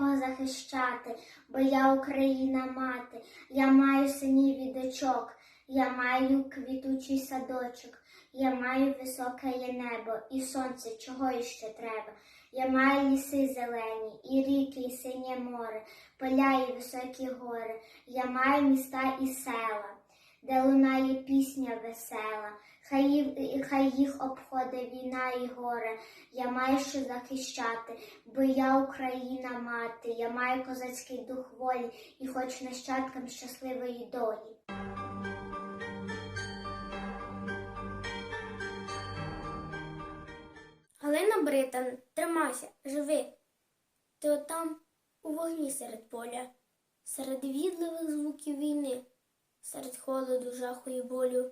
кого захищати, бо я Україна мати, я маю синів і дочок, я маю квітучий садочок, я маю високе небо і сонце, чого іще треба. Я маю ліси зелені, і ріки, і синє море, поля і високі гори. Я маю міста і села, де лунає пісня весела. Хай їх, хай їх обходить війна і горе. Я маю що захищати, бо я Україна мати, я маю козацький дух волі і хоч нащадкам щасливої долі. Галина Британ, тримайся, живи. Ти отам у вогні серед поля, серед відливих звуків війни, серед холоду, жаху і болю.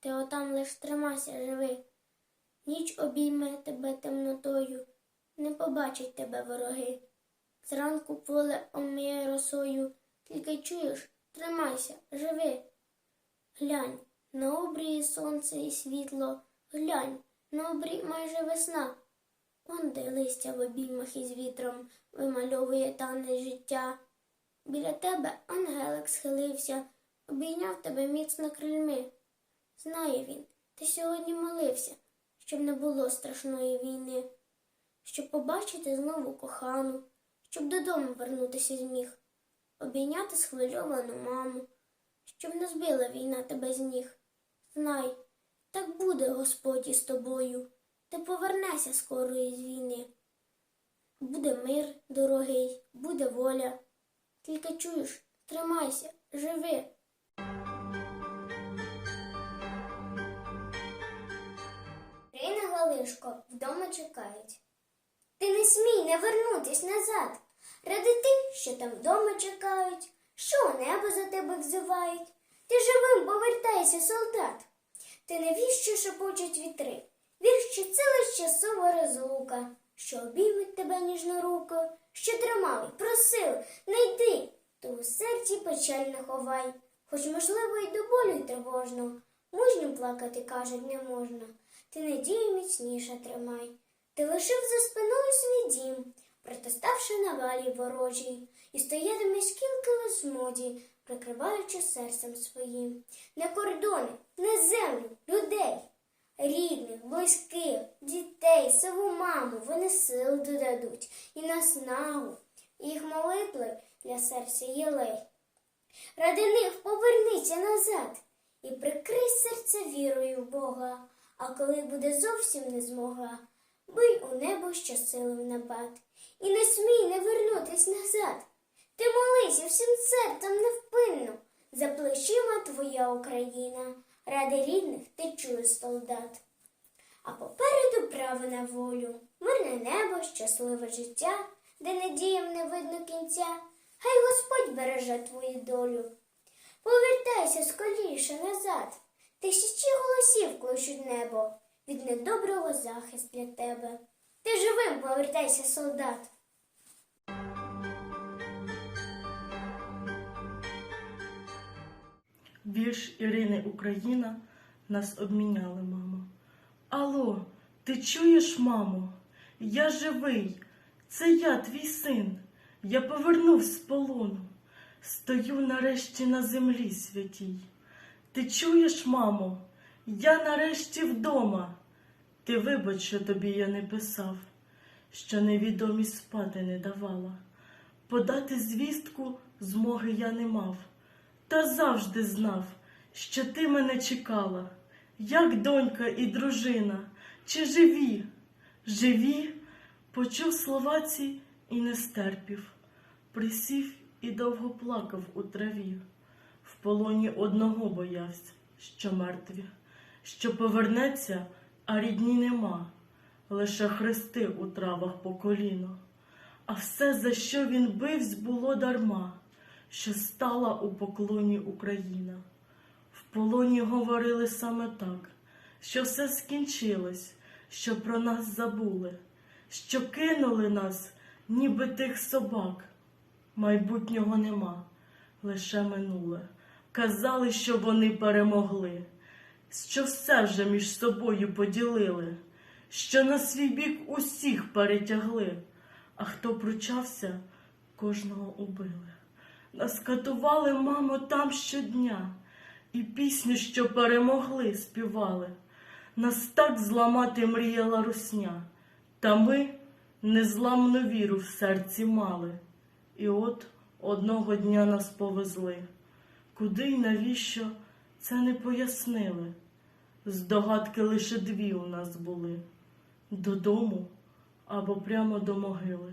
Ти отам лиш тримайся, живи. Ніч обійме тебе темнотою, не побачать тебе вороги. Зранку поле омиє росою, тільки чуєш, тримайся, живи. Глянь, на обрії сонце і світло, глянь, на обрій майже весна. Он де листя в обіймах із вітром вимальовує тане життя. Біля тебе ангелик схилився, обійняв тебе міцно крильми. Знає він, ти сьогодні молився, щоб не було страшної війни, щоб побачити знову кохану, щоб додому вернутися зміг, обійняти схвильовану маму, щоб не збила війна тебе з ніг. Знай, так буде Господь із тобою, ти повернешся скоро із війни. Буде мир, дорогий, буде воля. Тільки чуєш, тримайся, живи. Рина вдома чекають. Ти не смій не вернутись назад. Ради тих, що там вдома чекають, що небо за тебе взивають. Ти живим повертайся, солдат. Ти не віж, що шепочуть вітри. Вір, що це лише часова розлука, що обіймуть тебе ніжно руку, що тримали, просили, не йди, то у серці печаль не ховай, хоч, можливо, й до болю й тривожно. Мужнім плакати, кажуть, не можна. Ти надію міцніше тримай. Ти лишив за спиною свій дім, протиставши на валі ворожій, і стоятиме скільки лиш змоді, прикриваючи серцем своїм. Не кордони, не землю, людей, рідних, близьких, дітей, сиву маму вони сил додадуть і наснагу, і їх молитви для серця єлей. Ради них повернися назад і прикрий серце вірою в Бога, а коли буде зовсім не змога, бий у небо щосилим набат, і не смій не вернутись назад. Ти молися всім серцем невпинно, за плечима твоя Україна, ради рідних ти чуєш солдат. А попереду право на волю, мирне небо, щасливе життя, де надіям не видно кінця, хай Господь береже твою долю. Повертайся скоріше назад, тисячі голосів кличуть небо, від недоброго захист для тебе. Ти живим повертайся, солдат. Вірш Ірини Україна нас обміняли, мамо. Алло, ти чуєш, мамо? Я живий, це я, твій син. Я повернув з полону. Стою нарешті на землі святій. Ти чуєш, мамо? Я нарешті вдома. Ти вибач, що тобі я не писав, що невідомість спати не давала. Подати звістку змоги я не мав. Та завжди знав, що ти мене чекала, як донька і дружина, чи живі, живі, почув слова ці і не стерпів, присів і довго плакав у траві, в полоні одного боявся, що мертві, що повернеться, а рідні нема, лише хрести у травах по коліно. А все, за що він бивсь, було дарма що стала у поклоні Україна. В полоні говорили саме так, що все скінчилось, що про нас забули, що кинули нас, ніби тих собак. Майбутнього нема, лише минуле. Казали, що вони перемогли, що все вже між собою поділили, що на свій бік усіх перетягли, а хто пручався, кожного убили. Нас катували, мамо, там щодня, і пісню, що перемогли, співали. Нас так зламати мріяла русня, та ми незламну віру в серці мали. І от одного дня нас повезли. Куди й навіщо це не пояснили. Здогадки лише дві у нас були додому або прямо до могили.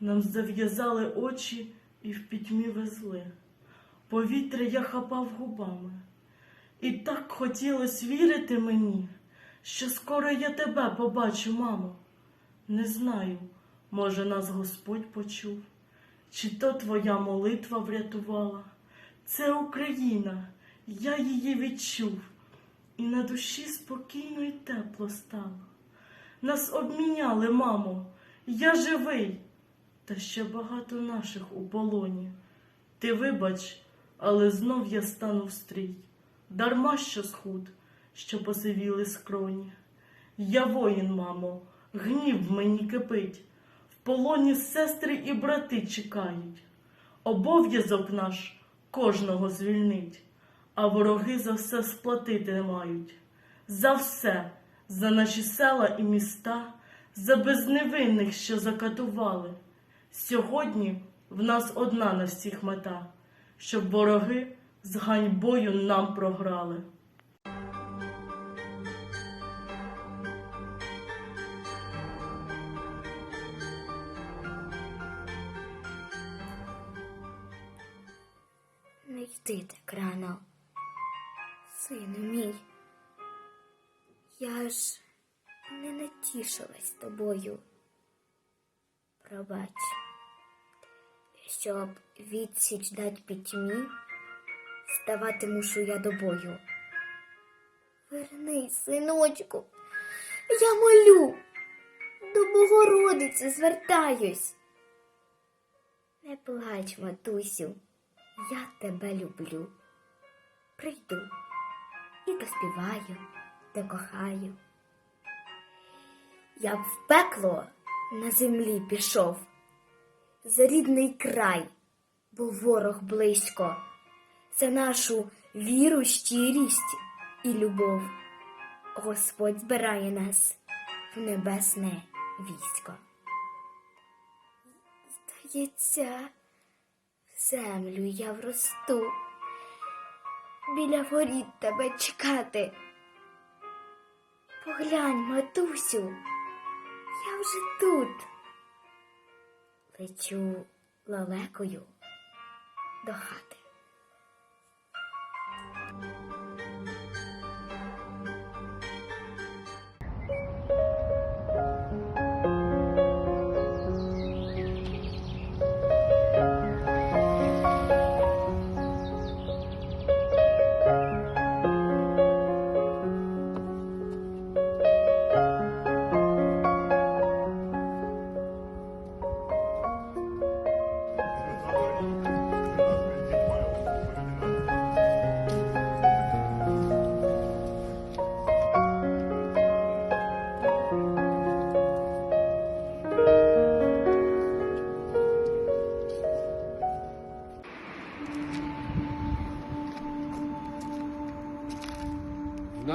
Нам зав'язали очі і в пітьмі везли. Повітря я хапав губами. І так хотілось вірити мені, що скоро я тебе побачу, мамо. Не знаю, може, нас Господь почув, чи то твоя молитва врятувала. Це Україна, я її відчув, і на душі спокійно й тепло стало. Нас обміняли, мамо, я живий, та ще багато наших у полоні. Ти вибач, але знов я стану в стрій. Дарма що схуд, що посивіли скроні. Я воїн, мамо, гнів мені кипить. В полоні сестри і брати чекають. Обов'язок наш кожного звільнить, а вороги за все сплатити не мають. За все, за наші села і міста, за безневинних, що закатували. Сьогодні в нас одна на всіх мета, щоб вороги з ганьбою нам програли. Йди так рано, сину мій. Я ж не натішилась тобою. Пробач, щоб відсіч дать пітьмі, ставати мушу я до бою. Вернись, синочку, я молю, до Богородиці звертаюсь. Не плач, матусю, я тебе люблю. Прийду і доспіваю, докохаю. Я б в пекло на землі пішов, за рідний край, бо ворог близько, за нашу віру, щирість і любов. Господь збирає нас в небесне військо. Здається, землю я вросту, біля воріт тебе чекати. Поглянь, матусю, я вже тут. Лечу лалекою до хати.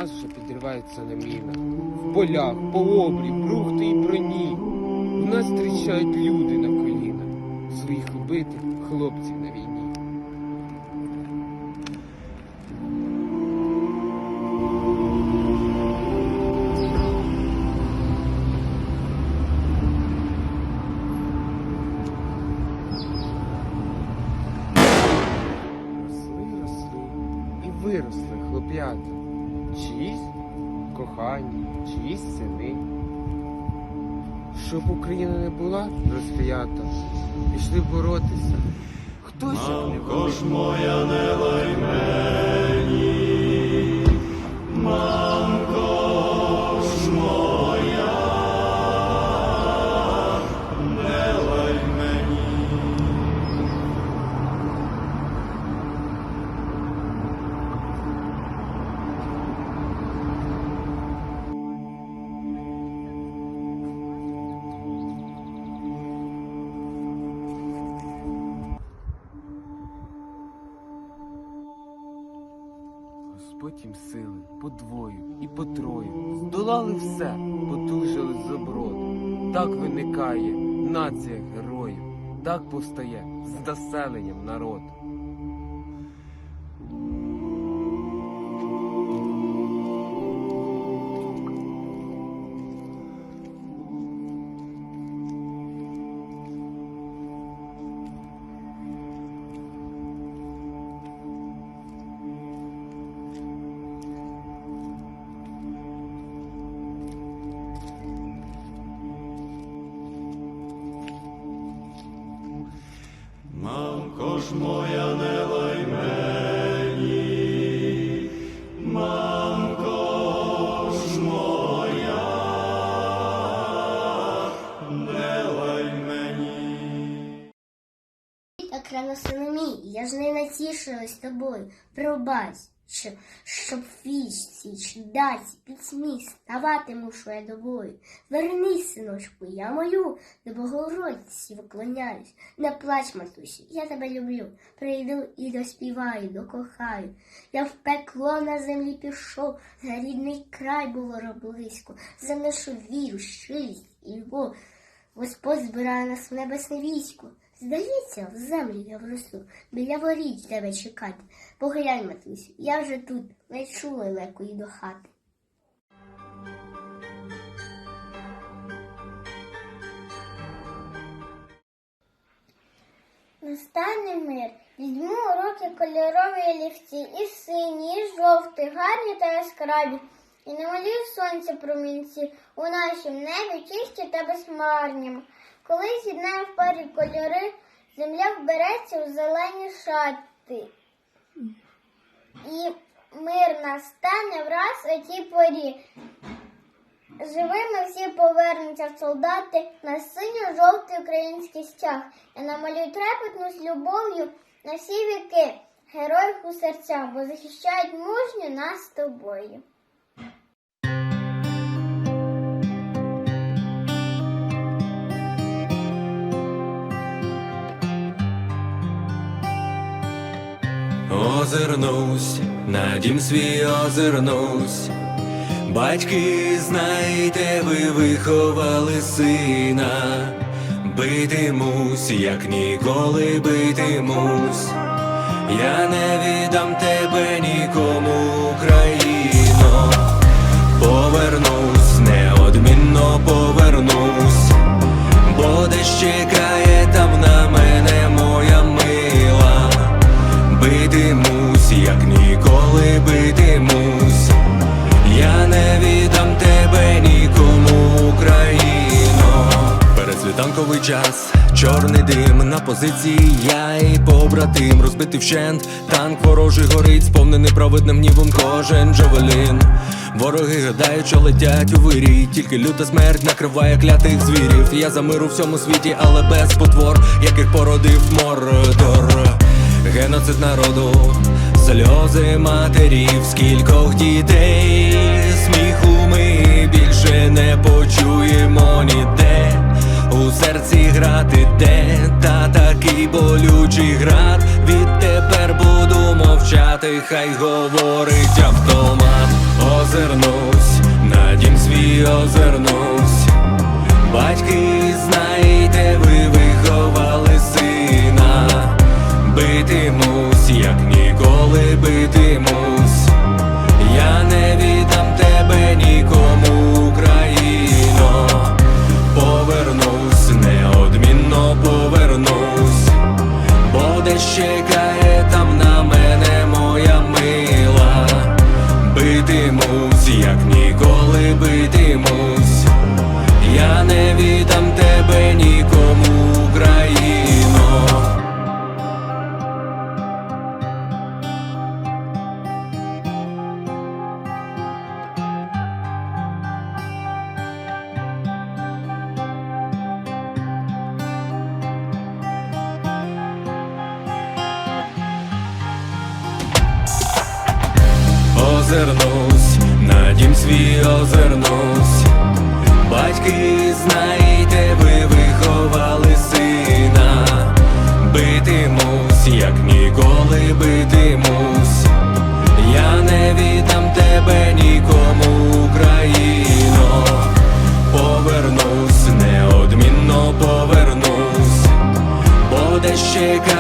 Нас вже підривається на мінах. В полях, по обрі, брухти і броні. В нас зустрічають люди на колінах, своїх убитих хлопців на війні. Виросли хлоп'ята. Чиїсь кохані, чиїсь сини. Щоб Україна не була розп'ята, пішли боротися. Хтось не ви. ж моя не лай мені, потім сили по двою і по трою, Здолали все, потужили заброду. Так виникає нація героїв, так повстає з населенням народ. Ж моя не лай мені, мамко ж моя, не лай мені. Окремо рано сину мій, я ж не натішилась тобою. Пробач, щоб в вічці чдаці пітьмі ставати мушу я тобою. Вернись, синочку, я мою, до Богородиці вклоняюсь. Не плач, матусю, я тебе люблю. Прийду і доспіваю, докохаю. Я в пекло на землі пішов, за рідний край було близько, за нашу віру, щирість і любов. Господь збирає нас в небесне військо. Здається, в землю я вросту, біля воріт тебе чекати. Поглянь, матусю, я вже тут, не чула лекої до хати. Настане мир, візьму у руки кольорові олівці, і сині, і жовті, гарні та яскраві, і намалюю сонце промінці у нашім небі чисті та безмарнім. Коли з'єднаю в парі кольори, земля вбереться у зелені шати. І мир настане враз у тій порі. Живими всі повернуться солдати на синьо-жовтий український стяг. Я намалюю трепетну з любов'ю на всі віки героїв у серцях, бо захищають мужньо нас з тобою. Озирнусь, на дім свій озирнусь. Батьки, знаєте, ви виховали сина, битимусь, як ніколи битимусь. Я не віддам тебе нікому, Україно. Повернусь, неодмінно повернусь, бо десь Передсвітанковий час, чорний дим на позиції, я і побратим, розбитий вщент, танк ворожий горить, сповнений праведним гнівом кожен джавелін. Вороги гадають, що летять у вирій, тільки люта смерть накриває клятих звірів. Я за мир у всьому світі, але без потвор, яких породив мордор. Геноцид народу, сльози матерів, скількох дітей, сміху ми більше не почуємо ніде. Болючий град. Відтепер буду мовчати, хай говорить автомат. Озирнусь, на дім свій озирнусь. Батьки, знаєте, ви виховали сина. Битимусь, як ніколи битимусь. Я не віддам тебе нікому, Україно. Повернусь, озирнусь, на дім свій озирнусь, батьки знайте ви виховали сина, битимусь, як ніколи битимусь, я не віддам тебе нікому, Україно, повернусь, неодмінно повернусь, буде ще.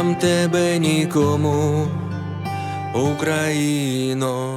Віддам тебе нікому, Україно.